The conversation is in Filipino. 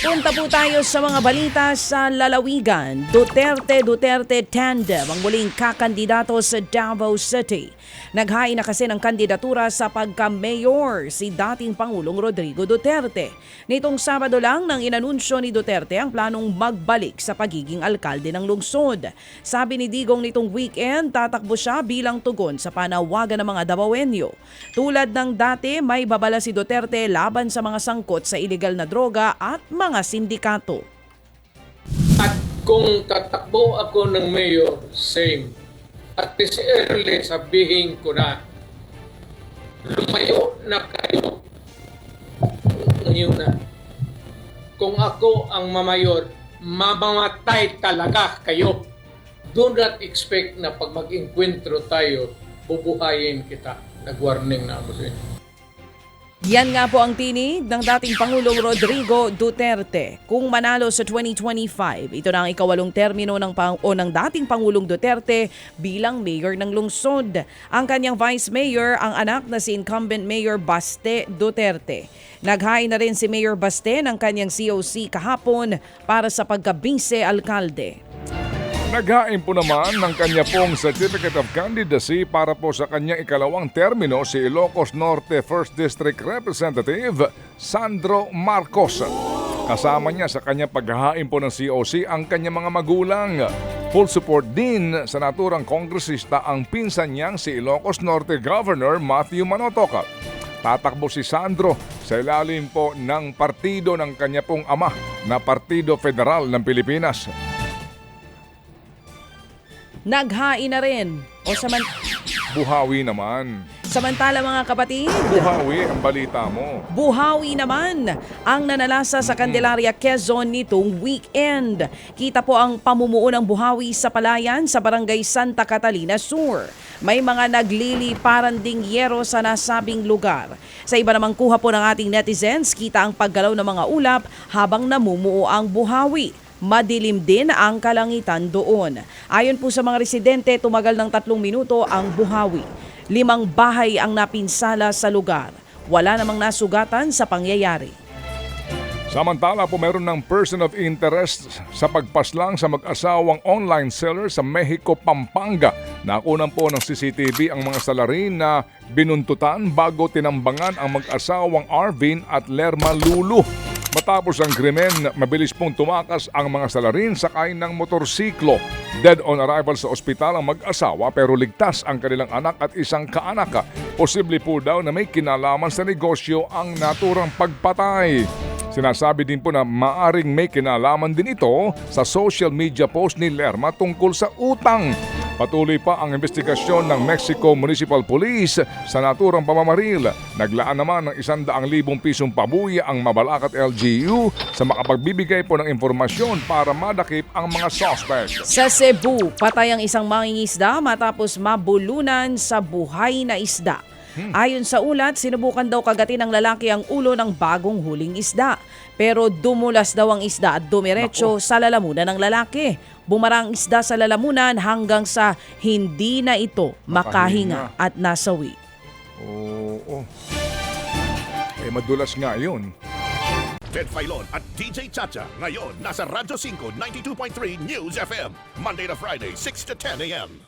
Punta po tayo sa mga balita sa lalawigan. Duterte Duterte Tandem ang muling kakandidato sa Davao City. Naghain na kasi ng kandidatura sa pagka-mayor si dating Pangulong Rodrigo Duterte. Nitong Sabado lang nang inanunsyo ni Duterte ang planong magbalik sa pagiging alkalde ng lungsod. Sabi ni Digong nitong weekend, tatakbo siya bilang tugon sa panawagan ng mga Davaoenyo. Tulad ng dati, may babala si Duterte laban sa mga sangkot sa ilegal na droga at mga sindikato. At kung tatakbo ako ng mayor, same. At this early, sabihin ko na, lumayo na kayo. Ngayon na. Kung ako ang mamayor, mamamatay talaga kayo. Do not expect na pag mag-enkwentro tayo, bubuhayin kita. Nag-warning na ako sa inyo. Yan nga po ang tinig ng dating Pangulong Rodrigo Duterte. Kung manalo sa 2025, ito na ang ikawalong termino ng, pang, o ng dating Pangulong Duterte bilang mayor ng lungsod. Ang kanyang vice mayor, ang anak na si incumbent Mayor Baste Duterte. Naghain na rin si Mayor Baste ng kanyang COC kahapon para sa pagkabinse alkalde. Naghain po naman ng kanya pong Certificate of Candidacy para po sa kanyang ikalawang termino si Ilocos Norte 1st District Representative Sandro Marcos. Kasama niya sa kanyang paghahain po ng COC ang kanyang mga magulang. Full support din sa naturang kongresista ang pinsan niyang si Ilocos Norte Governor Matthew Manotoc. Tatakbo si Sandro sa ilalim po ng partido ng kanya pong ama na Partido Federal ng Pilipinas. Naghain na rin. O saman, Buhawi naman. samantala mga kapatid, Buhawi ang balita mo. Buhawi naman ang nanalasa sa Candelaria, Quezon nitong weekend. Kita po ang pamumuo ng buhawi sa palayan sa barangay Santa Catalina Sur. May mga nagliliparan ding yero sa nasabing lugar. Sa iba namang kuha po ng ating netizens, kita ang paggalaw ng mga ulap habang namumuo ang buhawi. Madilim din ang kalangitan doon. Ayon po sa mga residente, tumagal ng tatlong minuto ang buhawi. Limang bahay ang napinsala sa lugar. Wala namang nasugatan sa pangyayari. Samantala po meron ng person of interest sa pagpaslang sa mag-asawang online seller sa Mexico, Pampanga. Nakunan po ng CCTV ang mga salarin na binuntutan bago tinambangan ang mag-asawang Arvin at Lerma Lulu. Matapos ang krimen, mabilis pong tumakas ang mga salarin sakay ng motorsiklo. Dead on arrival sa ospital ang mag-asawa pero ligtas ang kanilang anak at isang kaanak. Posible po daw na may kinalaman sa negosyo ang naturang pagpatay. Sinasabi din po na maaring may kinalaman din ito sa social media post ni Lerma tungkol sa utang. Patuloy pa ang investigasyon ng Mexico Municipal Police sa naturang pamamaril. Naglaan naman ng 100,000 pisong pabuya ang Mabalacat LGU sa makapagbibigay po ng impormasyon para madakip ang mga suspect. Sa Cebu, patay ang isang mangingisda matapos mabulunan sa buhay na isda. Ayon sa ulat, sinubukan daw kagatin ng lalaki ang ulo ng bagong huling isda. Pero dumulas daw ang isda at dumiretso sa lalamunan ng lalaki. Bumarang isda sa lalamunan hanggang sa hindi na ito makahinga Makahinga. at nasawi. Oo. Eh madulas nga yun. Ted Filon at DJ Chacha. Ngayon, nasa Radyo 5, 92.3 News FM. Monday to Friday, 6 to 10 a.m.